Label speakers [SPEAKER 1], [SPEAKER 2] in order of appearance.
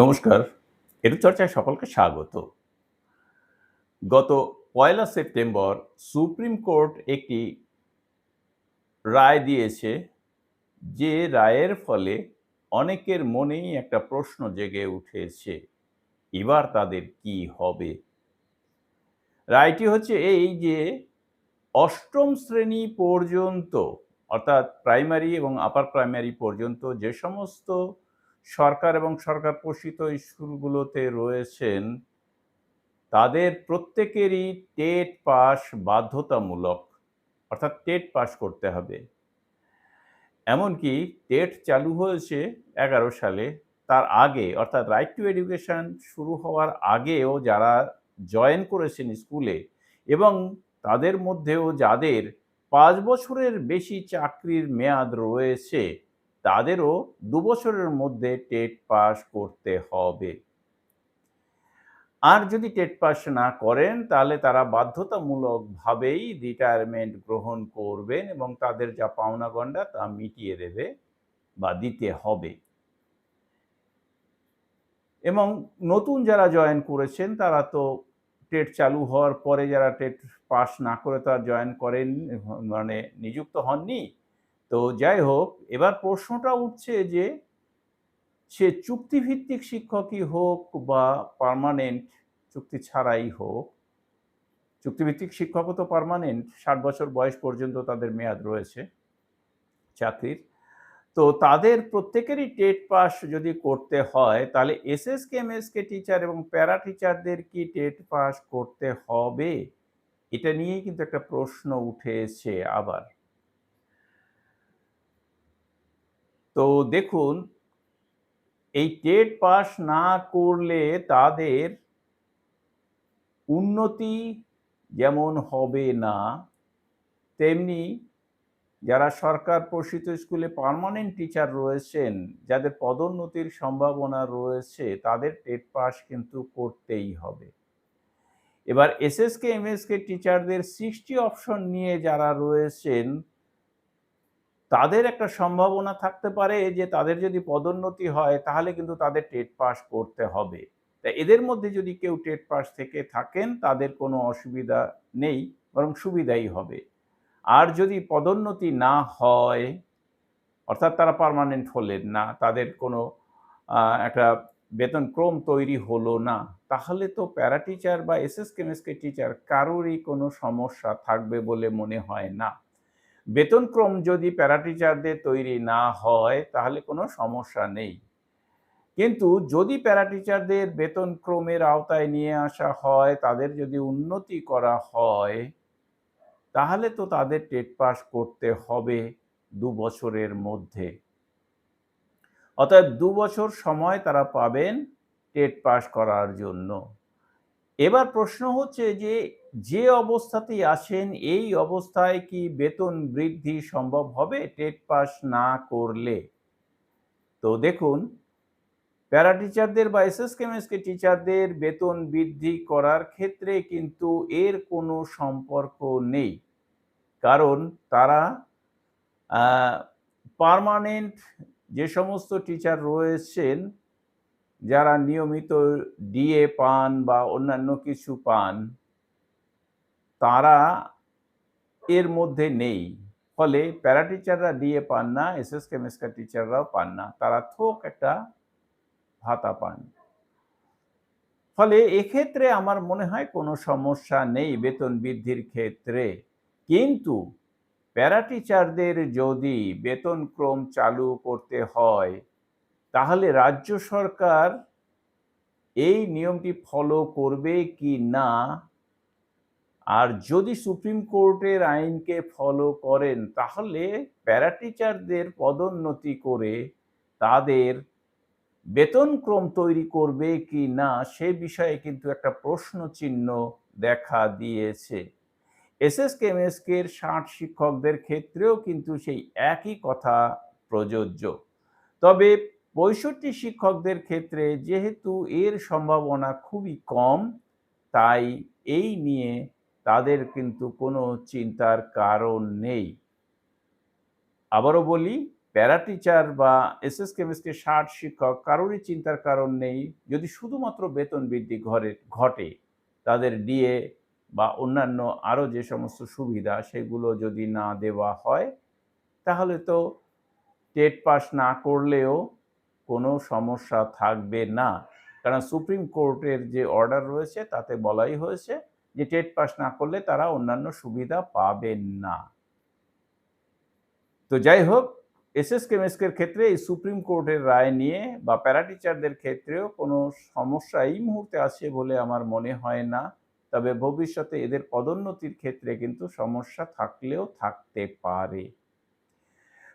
[SPEAKER 1] নমস্কার এরু চর্চায় সকলকে স্বাগত। গত পয়লা সেপ্টেম্বর সুপ্রিম কোর্ট একটি রায় দিয়েছে, যে রায়ের ফলে অনেকের মনেই একটা প্রশ্ন জেগে উঠেছে, এবার তাদের কি হবে? রায়টি হচ্ছে এই যে, অষ্টম শ্রেণি পর্যন্ত, অর্থাৎ প্রাইমারি এবং আপার প্রাইমারি পর্যন্ত যে সমস্ত সরকার এবং সরকার পোষিত স্কুলগুলোতে রয়েছেন, তাদের প্রত্যেকেরই টেট পাস বাধ্যতামূলক, অর্থাৎ টেট পাস করতে হবে। এমনকি টেট চালু হয়েছে এগারো সালে, তার আগে, অর্থাৎ রাইট টু এডুকেশন শুরু হওয়ার আগেও যারা জয়েন করেছেন স্কুলে এবং তাদের মধ্যেও যাদের পাঁচ বছরের বেশি চাকরির মেয়াদ রয়েছে তাদেরও দু বছরের মধ্যে টেট পাস করতে হবে। আর যদি টেট পাস না করেন, তাহলে তারা বাধ্যতামূলকভাবেই রিটায়ারমেন্ট গ্রহণ করবেন এবং তাদের যা পাওনা গণ্ডা তা মিটিয়ে দেবে বা দিতে হবে। এবং নতুন যারা জয়েন করেছেন, তারা তো টেট চালু হওয়ার পরে যারা টেট পাস না করে তারা জয়েন করেন মানে নিযুক্ত হননি তো যাই হোক, এবার প্রশ্নটা উঠছে যে, সে চুক্তিভিত্তিক শিক্ষকই হোক বা পার্মানেন্ট চুক্তি ছাড়াই হোক, চুক্তিভিত্তিক শিক্ষকও তো পার্মানেন্ট ষাট বছর বয়স পর্যন্ত তাদের মেয়াদ রয়েছে চাকরির। তো তাদের প্রত্যেকেরই টেট পাস যদি করতে হয়, তাহলে S S K M S K teacher এবং প্যারা টিচারদের কি টেট পাস করতে হবে? এটা নিয়েই কিন্তু একটা প্রশ্ন উঠেছে আবার। তো দেখুন, এই টেট পাস না করলে তাদের উন্নতি যেমন হবে না, তেমনি যারা সরকার পোষিত স্কুলে পার্মানেন্ট টিচার রয়েছেন, যাদের পদোন্নতির সম্ভাবনা রয়েছে, তাদের টেট পাস কিন্তু করতেই হবে। এবার এসএসকে, এমএসকে টিচারদের সিক্সটি অপশন নিয়ে যারা রয়েছেন তাদের একটা সম্ভাবনা থাকতে পারে যে তাদের যদি পদোন্নতি হয়, তাহলে কিন্তু তাদের টেট পাস করতে হবে। তা এদের মধ্যে যদি কেউ টেট পাস থেকে থাকেন, তাদের কোনো অসুবিধা নেই, বরং সুবিধাই হবে। আর যদি পদোন্নতি না হয়, অর্থাৎ তারা পারমানেন্ট হলেন না, তাদের কোনো একটা বেতন ক্রম তৈরি হলো না, তাহলে তো প্যারা টিচার বা এস এস কেমিস্ট্রি টিচার কারোরই কোনো সমস্যা থাকবে বলে মনে হয় না। বেতনক্রম যদি প্যারাটিচারদের তৈরি না হয়, তাহলে কোনো সমস্যা নেই। কিন্তু যদি প্যারাটিচারদের বেতনক্রমের আওতায় নিয়ে আসা হয়, তাদের যদি উন্নতি করা হয়, তাহলে তো তাদের টেট পাস করতে হবে দু বছরের মধ্যে। অতএব দু বছর সময় তারা পাবেন টেট পাস করার জন্য। এবার প্রশ্ন হচ্ছে যে যে অবস্থাতেই আছেন, এই অবস্থায় কি বেতন বৃদ্ধি সম্ভব হবে? টেট পাস না করলে। তো দেখুন, প্যারা টিচারদের বা এস এস কেমিস্ট্রি টিচারদের বেতন বৃদ্ধি করার ক্ষেত্রে কিন্তু এর কোনো সম্পর্ক নেই। কারণ তারা পারমানেন্ট যে সমস্ত টিচার রয়েছেন যারা নিয়মিত ডিএ পান বা অন্যান্য কিছু পান, তারা এর মধ্যে নেই। ফলে প্যারা টিচাররা ডিএ পান না এস এস কেমিস্ট্রি টিচাররাও পান না। তারা থোক একটা ভাতা পান। ফলে এক্ষেত্রে আমার মনে হয় কোনো সমস্যা নেই বেতন বৃদ্ধির ক্ষেত্রে। কিন্তু প্যারা টিচারদের যদি বেতন ক্রম চালু করতে হয় তাহলে রাজ্য সরকার এই নিয়মটি ফলো করবে কি না? আর যদি সুপ্রিম কোর্টের আইনকে ফলো করেন, তাহলে প্যারাটিচারদের পদোন্নতি করে তাদের বেতন ক্রম তৈরি করবে কি না, সে বিষয়ে কিন্তু একটা প্রশ্ন চিহ্ন দেখা দিয়েছে। এস এস কেমএসকের ষাট শিক্ষকদের ক্ষেত্রেও কিন্তু সেই একই কথা প্রযোজ্য। তবে পঁয়ষট্টি শিক্ষকদের ক্ষেত্রে যেহেতু এর সম্ভাবনা খুবই কম, তাই এই নিয়ে তাদের কিন্তু কোনো চিন্তার কারণ নেই। আবারও বলি, প্যারা টিচার বা এসএস কেমিস্ট্রি ষাট শিক্ষক কারোরই চিন্তার কারণ নেই। যদি শুধুমাত্র বেতন বৃদ্ধি ঘরে, ঘটে, তাদের ডিএ বা অন্যান্য আরও যে সমস্ত সুবিধা সেগুলো যদি না দেওয়া হয়, তাহলে তো টেট পাস না করলেও কোনো সমস্যা থাকবে না। কারণ সুপ্রিম কোর্টের যে অর্ডার রয়েছে, তাতে বলাই হয়েছে যে টেট পাস না করলে তারা অন্যান্য সুবিধা পাবেন না। তো যাই হোক, এসএস কেমিস্কের ক্ষেত্রে এই সুপ্রিম কোর্টের রায় নিয়ে বা প্যারাটিচারদের ক্ষেত্রেও কোনো সমস্যা এই মুহূর্তে আছে বলে আমার মনে হয় না। তবে ভবিষ্যতে এদের পদোন্নতির ক্ষেত্রে কিন্তু সমস্যা থাকলেও থাকতে পারে।